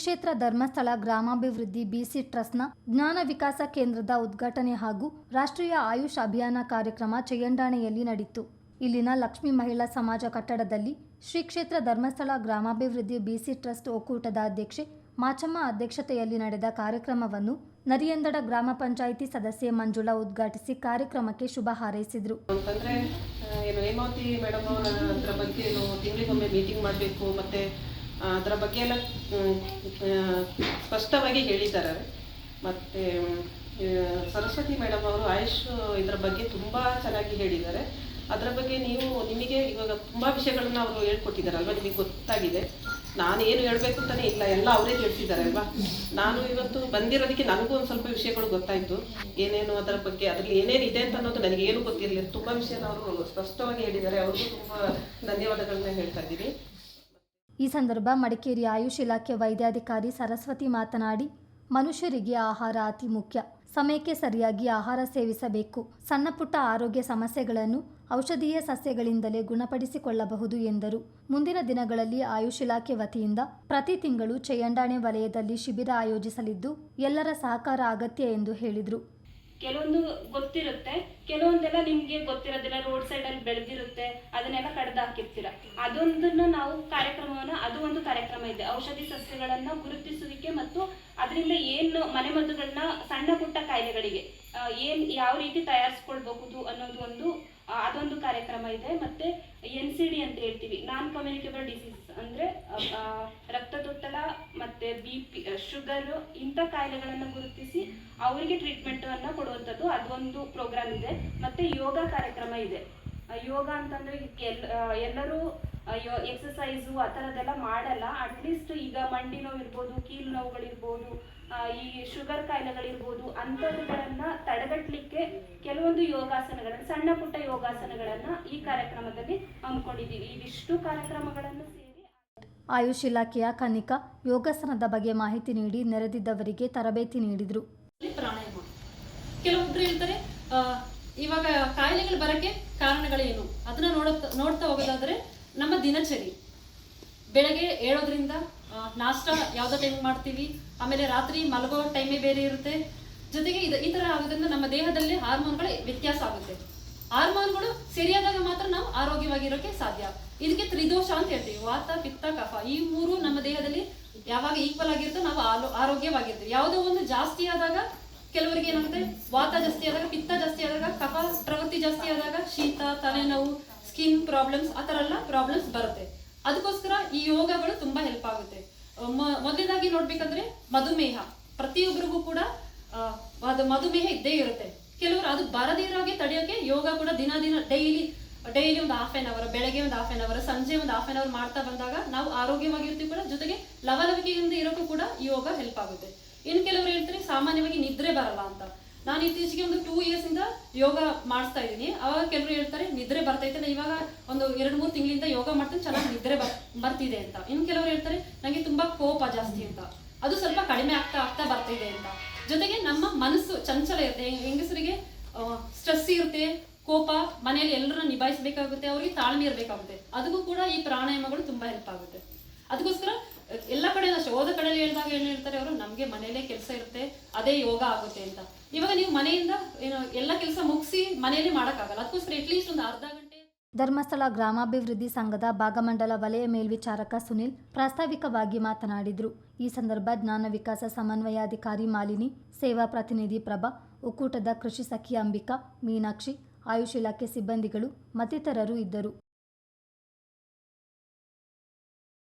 ಕ್ಷೇತ್ರ ಧರ್ಮಸ್ಥಳ ಗ್ರಾಮಾಭಿವೃದ್ಧಿ ಬಿಸಿ ಟ್ರಸ್ಟ್ನ ಜ್ಞಾನ ವಿಕಾಸ ಕೇಂದ್ರದ ಉದ್ಘಾಟನೆ ಹಾಗೂ ರಾಷ್ಟ್ರೀಯ ಆಯುಷ್ ಅಭಿಯಾನ ಕಾರ್ಯಕ್ರಮ ಚಯ್ಯಂಡಾಣೆಯಲ್ಲಿ ನಡೆಯಿತು ಇಲ್ಲಿನ ಲಕ್ಷ್ಮೀ ಮಹಿಳಾ ಸಮಾಜ ಕಟ್ಟಡದಲ್ಲಿ ಶ್ರೀ ಕ್ಷೇತ್ರ ಧರ್ಮಸ್ಥಳ ಗ್ರಾಮಾಭಿವೃದ್ಧಿ ಬಿಸಿ ಟ್ರಸ್ಟ್ ಒಕ್ಕೂಟದ ಅಧ್ಯಕ್ಷೆ ಮಾಚಮ್ಮ ಅಧ್ಯಕ್ಷತೆಯಲ್ಲಿ ನಡೆದ ಕಾರ್ಯಕ್ರಮವನ್ನು ನರಿಯಂದಡ ಗ್ರಾಮ ಪಂಚಾಯಿತಿ ಸದಸ್ಯೆ ಮಂಜುಳಾ ಉದ್ಘಾಟಿಸಿ ಕಾರ್ಯಕ್ರಮಕ್ಕೆ ಶುಭ ಹಾರೈಸಿದರು. ಏನು ಹೇಮಾವತಿ ಮೇಡಮ್ ಅವರ ಬಗ್ಗೆ ತಿಂಗಳಿಗೊಮ್ಮೆ ಮೀಟಿಂಗ್ ಮಾಡಬೇಕು, ಮತ್ತೆ ಅದರ ಬಗ್ಗೆ ಎಲ್ಲ ಸ್ಪಷ್ಟವಾಗಿ ಹೇಳಿದ್ದಾರೆ. ಮತ್ತು ಸರಸ್ವತಿ ಮೇಡಮ್ ಅವರು ಆಯುಷ್ ಇದರ ಬಗ್ಗೆ ತುಂಬ ಚೆನ್ನಾಗಿ ಹೇಳಿದ್ದಾರೆ. ಅದರ ಬಗ್ಗೆ ನೀವು ನಿಮಗೆ ಇವಾಗ ತುಂಬ ವಿಷಯಗಳನ್ನ ಅವರು ಹೇಳ್ಕೊಟ್ಟಿದ್ದಾರಲ್ವ? ನಿಮಗೆ ಗೊತ್ತಾಗಿದೆ. ನಾನು ಏನು ಹೇಳಬೇಕು ಅಂತಲೇ ಇಲ್ಲ. ಎಲ್ಲ ಅವರೇ ತಿಳಿಸಿದ್ದಾರೆ ಅಲ್ವಾ? ನಾನು ಇವತ್ತು ಬಂದಿರೋದಕ್ಕೆ ನನಗೂ ಒಂದು ಸ್ವಲ್ಪ ವಿಷಯಗಳು ಗೊತ್ತಾಯಿತು. ಏನೇನು ಅದರ ಬಗ್ಗೆ, ಅದರಲ್ಲಿ ಏನೇನು ಇದೆ ಅಂತ ಅನ್ನೋದು ನನಗೆ ಏನು ಗೊತ್ತಿರಲಿಲ್ಲ. ತುಂಬ ವಿಷಯನ ಅವರು ಸ್ಪಷ್ಟವಾಗಿ ಹೇಳಿದ್ದಾರೆ. ಅವ್ರಿಗೂ ತುಂಬ ಧನ್ಯವಾದಗಳನ್ನ ಹೇಳ್ತಾ ಇದ್ದೀನಿ. ಈ ಸಂದರ್ಭ ಮಡಿಕೇರಿ ಆಯುಷ್ ಇಲಾಖೆ ವೈದ್ಯಾಧಿಕಾರಿ ಸರಸ್ವತಿ ಮಾತನಾಡಿ, ಮನುಷ್ಯರಿಗೆ ಆಹಾರ ಅತಿ ಮುಖ್ಯ. ಸಮಯಕ್ಕೆ ಸರಿಯಾಗಿ ಆಹಾರ ಸೇವಿಸಬೇಕು. ಸಣ್ಣ ಪುಟ್ಟ ಆರೋಗ್ಯ ಸಮಸ್ಯೆಗಳನ್ನು ಔಷಧೀಯ ಸಸ್ಯಗಳಿಂದಲೇ ಗುಣಪಡಿಸಿಕೊಳ್ಳಬಹುದು ಎಂದರು. ಮುಂದಿನ ದಿನಗಳಲ್ಲಿ ಆಯುಷ್ ಇಲಾಖೆ ವತಿಯಿಂದ ಪ್ರತಿ ತಿಂಗಳು ಚೆಯ್ಯಂಡಾಣೆ ವಲಯದಲ್ಲಿ ಶಿಬಿರ ಆಯೋಜಿಸಲಿದ್ದು, ಎಲ್ಲರ ಸಹಕಾರ ಅಗತ್ಯ ಎಂದು ಹೇಳಿದರು. ಕೆಲವೊಂದು ಗೊತ್ತಿರುತ್ತೆ, ಕೆಲವೊಂದೆಲ್ಲ ನಿಮ್ಗೆ ಗೊತ್ತಿರೋದಿಲ್ಲ ರೋಡ್ ಸೈಡ್ ಅಲ್ಲಿ ಬೆಳೆದಿರುತ್ತೆ, ಅದನ್ನೆಲ್ಲ ಕಡ್ದು ಹಾಕಿರ್ತೀರ. ಅದೊಂದನ್ನ ನಾವು ಕಾರ್ಯಕ್ರಮವನ್ನ, ಅದು ಒಂದು ಕಾರ್ಯಕ್ರಮ ಇದೆ. ಔಷಧಿ ಸಸ್ಯಗಳನ್ನ ಗುರುತಿಸುವಿಕೆ ಮತ್ತು ಅದರಿಂದ ಏನು ಮನೆಮದ್ದುಗಳನ್ನ ಸಣ್ಣ ಪುಟ್ಟ ಕಾಯಿಲೆಗಳಿಗೆ ಏನ್ ಯಾವ ರೀತಿ ತಯಾರಿಸ್ಕೊಳ್ಬಹುದು ಅನ್ನೋದು ಒಂದು ಅದೊಂದು ಕಾರ್ಯಕ್ರಮ ಇದೆ. ಮತ್ತೆ ಎನ್ ಸಿ ಡಿ ಅಂತ ಹೇಳ್ತೀವಿ. ನಾನ್ ಕಮ್ಯುನಿಕೇಬಲ್ ಡಿಸೀಸ್ ಅಂದ್ರೆ ರಕ್ತದೊತ್ತಡ ಮತ್ತೆ ಬಿ ಪಿ ಶುಗರ್ ಇಂಥ ಕಾಯಿಲೆಗಳನ್ನ ಗುರುತಿಸಿ ಅವರಿಗೆ ಟ್ರೀಟ್ಮೆಂಟ್ ಅನ್ನ ಕೊಡುವಂಥದ್ದು ಅದೊಂದು ಪ್ರೋಗ್ರಾಮ್ ಇದೆ. ಮತ್ತೆ ಯೋಗ ಕಾರ್ಯಕ್ರಮ ಇದೆ. ಯೋಗ ಅಂತಂದ್ರೆ ಎಲ್ಲರೂ ಎಕ್ಸಸೈಸು ಆ ಥರದ್ದೆಲ್ಲ ಮಾಡಲ್ಲ. ಅಟ್ಲೀಸ್ಟ್ ಈಗ ಮಂಡಿ ನೋವು ಇರ್ಬೋದು ಕೀಲು ನೋವುಗಳಿರ್ಬೋದು ಈ ಶುಗರ್ ಕಾಯಿಲೆಗಳಿರ್ಬೋದು ಅಂಥದ್ದುಗಳನ್ನ ತಡೆಗಟ್ಟಲಿಕ್ಕೆ ಕೆಲವೊಂದು ಯೋಗಾಸನಗಳನ್ನ ಸಣ್ಣ ಪುಟ್ಟ ಯೋಗಾಸನಗಳನ್ನ ಈ ಕಾರ್ಯಕ್ರಮದಲ್ಲಿ ಹಮ್ಮಿಕೊಂಡಿದ್ದೀವಿ. ಇವಿಷ್ಟು ಕಾರ್ಯಕ್ರಮಗಳನ್ನು ಸೇರಿ ಆಯುಷ್ ಇಲಾಖೆಯ ಕನಿಕಾ ಯೋಗಾಸನದ ಬಗ್ಗೆ ಮಾಹಿತಿ ನೀಡಿ ನೆರೆದಿದ್ದವರಿಗೆ ತರಬೇತಿ ನೀಡಿದರು. ಪ್ರಾಣಾಯಾಮ ಕೆಲವೊಬ್ರು ಹೇಳ್ತಾರೆ ಆ, ಇವಾಗ ಕಾಯಿಲೆಗಳು ಬರಕ್ಕೆ ಕಾರಣಗಳೇನು? ಅದನ್ನ ನೋಡ ನೋಡ್ತಾ ಹೋಗೋದಾದ್ರೆ ನಮ್ಮ ದಿನಚರಿ. ಬೆಳಗ್ಗೆ ಏಳೋದ್ರಿಂದ ನಾಷ್ಟ ಯಾವುದೋ ಟೈಮ್ ಮಾಡ್ತೀವಿ. ಆಮೇಲೆ ರಾತ್ರಿ ಮಲಗೋ ಟೈಮೇ ಬೇರೆ ಇರುತ್ತೆ. ಜೊತೆಗೆ ಇದು, ಈ ತರ ಆಗೋದ್ರಿಂದ ನಮ್ಮ ದೇಹದಲ್ಲಿ ಹಾರ್ಮೋನ್ಗಳ ವ್ಯತ್ಯಾಸ ಆಗುತ್ತೆ. ಹಾರ್ಮೋನ್ಗಳು ಸರಿಯಾದಾಗ ಮಾತ್ರ ನಾವು ಆರೋಗ್ಯವಾಗಿರೋಕೆ ಸಾಧ್ಯ. ಇದಕ್ಕೆ ತ್ರಿದೋಷ ಅಂತ ಹೇಳ್ತೀವಿ. ವಾತ, ಪಿತ್ತ, ಕಫ. ಈ ಮೂರು ನಮ್ಮ ದೇಹದಲ್ಲಿ ಯಾವಾಗ ಈಕ್ವಲ್ ಆಗಿರುತ್ತೋ ನಾವು ಆರೋಗ್ಯವಾಗಿರ್ತೀವಿ. ಯಾವುದೋ ಒಂದು ಜಾಸ್ತಿ ಆದಾಗ ಕೆಲವರಿಗೆ ಏನಾಗುತ್ತೆ? ವಾತ ಜಾಸ್ತಿ ಆದಾಗ, ಪಿತ್ತ ಜಾಸ್ತಿ ಆದಾಗ, ಕಫ, ಪ್ರವೃತ್ತಿ ಜಾಸ್ತಿ ಆದಾಗ ಶೀತ, ತಲೆನೋವು ಸ್ಕಿನ್ ಪ್ರಾಬ್ಲಮ್ಸ್ ಆ ಥರ ಎಲ್ಲ ಪ್ರಾಬ್ಲಮ್ಸ್ ಬರುತ್ತೆ. ಅದಕ್ಕೋಸ್ಕರ ಈ ಯೋಗಗಳು ತುಂಬಾ ಹೆಲ್ಪ್ ಆಗುತ್ತೆ. ಮೊದಲನೇದಾಗಿ ನೋಡ್ಬೇಕಂದ್ರೆ ಮಧುಮೇಹ. ಪ್ರತಿಯೊಬ್ಬರಿಗೂ ಕೂಡ ಅದು ಮಧುಮೇಹ ಇದ್ದೇ ಇರುತ್ತೆ. ಕೆಲವರು ಅದು ಬರದಿರೋಗೆ ತಡೆಯೋಕೆ ಯೋಗ ಕೂಡ ದಿನ ದಿನ ಡೈಲಿ ಡೈಲಿ ಒಂದು ಹಾಫ್ ಆನ್ ಅವರ್ ಬೆಳಗ್ಗೆ ಒಂದು ಹಾಫ್ ಆನ್ ಅವರ್ ಸಂಜೆ ಒಂದು ಹಾಫ್ ಆನ್ ಅವರ್ ಮಾಡ್ತಾ ಬಂದಾಗ ನಾವು ಆರೋಗ್ಯವಾಗಿರ್ತೀವಿ ಕೂಡ, ಜೊತೆಗೆ ಲವಲವಿಕೆಯಿಂದ ಇರೋಕ್ಕೂ ಕೂಡ ಯೋಗ ಹೆಲ್ಪ್ ಆಗುತ್ತೆ. ಇನ್ನು ಕೆಲವರು ಹೇಳ್ತಾರೆ, ಸಾಮಾನ್ಯವಾಗಿ ನಿದ್ರೆ ಬರಲ್ಲ ಅಂತ. ನಾನು ಇತ್ತೀಚೆಗೆ ಒಂದು ಟೂ ಇಯರ್ಸ್ ಇಂದ ಯೋಗ ಮಾಡಿಸ್ತಾ ಇದ್ದೀನಿ. ಅವಾಗ ಕೆಲವರು ಹೇಳ್ತಾರೆ, ನಿದ್ರೆ ಬರ್ತೈತೆ ಇವಾಗ ಒಂದು ಎರಡು ಮೂರು ತಿಂಗಳಿಂದ ಯೋಗ ಮಾಡ್ತೀನಿ, ಚೆನ್ನಾಗಿ ನಿದ್ರೆ ಬರ್ ಬರ್ತಿದೆ ಅಂತ. ಇನ್ನು ಕೆಲವರು ಹೇಳ್ತಾರೆ ನನಗೆ ತುಂಬಾ ಕೋಪ ಜಾಸ್ತಿ ಅಂತ. ಅದು ಸ್ವಲ್ಪ ಕಡಿಮೆ ಆಗ್ತಾ ಆಗ್ತಾ ಬರ್ತಿದೆ ಅಂತ. ಜೊತೆಗೆ ನಮ್ಮ ಮನಸ್ಸು ಚಂಚಲ ಇರುತ್ತೆ. ಹೆಂಗಸರಿಗೆ ಸ್ಟ್ರೆಸ್ ಇರುತ್ತೆ, ಕೋಪ, ಮನೆಯಲ್ಲಿ ಎಲ್ಲರನ್ನ ನಿಭಾಯಿಸಬೇಕಾಗುತ್ತೆ, ಅವ್ರಿಗೆ ತಾಳ್ಮೆ ಇರಬೇಕಾಗುತ್ತೆ. ಅದಕ್ಕೂ ಕೂಡ ಈ ಪ್ರಾಣಾಯಾಮಗಳು ತುಂಬಾ ಹೆಲ್ಪ್ ಆಗುತ್ತೆ. ಅದಕ್ಕೋಸ್ಕರ ಎಲ್ಲ ಕಡೆ ಅಷ್ಟೇ ಹೋದ ಕಡೆಯಲ್ಲಿ ಹೇಳಿದಾಗ ಏನು ಹೇಳ್ತಾರೆ ಅವರು? ನಮಗೆ ಮನೆಯಲ್ಲೇ ಕೆಲಸ ಇರುತ್ತೆ, ಅದೇ ಯೋಗ ಆಗುತ್ತೆ ಅಂತ. ಇವಾಗ ನೀವು ಮನೆಯಿಂದ ಏನು ಎಲ್ಲ ಕೆಲಸ ಮುಗಿಸಿ ಮನೆಯಲ್ಲಿ ಮಾಡೋಕ್ಕಾಗಲ್ಲ. ಅದಕ್ಕೋಸ್ಕರ ಅಟ್ಲೀಸ್ಟ್ ಒಂದು ಅರ್ಧ ಗಂಟೆ ಧರ್ಮಸ್ಥಳ ಗ್ರಾಮಾಭಿವೃದ್ಧಿ ಸಂಘದ ಭಾಗಮಂಡಲ ವಲಯ ಮೇಲ್ವಿಚಾರಕ ಸುನಿಲ್ ಪ್ರಾಸ್ತಾವಿಕವಾಗಿ ಮಾತನಾಡಿದರು. ಈ ಸಂದರ್ಭ ಜ್ಞಾನ ವಿಕಾಸ ಸಮನ್ವಯಾಧಿಕಾರಿ ಮಾಲಿನಿ, ಸೇವಾ ಪ್ರತಿನಿಧಿ ಪ್ರಭಾ, ಒಕ್ಕೂಟದ ಕೃಷಿ ಸಖಿ ಅಂಬಿಕಾ, ಮೀನಾಕ್ಷಿ, ಆಯುಷ್ ಇಲಾಖೆ ಸಿಬ್ಬಂದಿಗಳು, ಮತ್ತಿತರರು ಇದ್ದರು.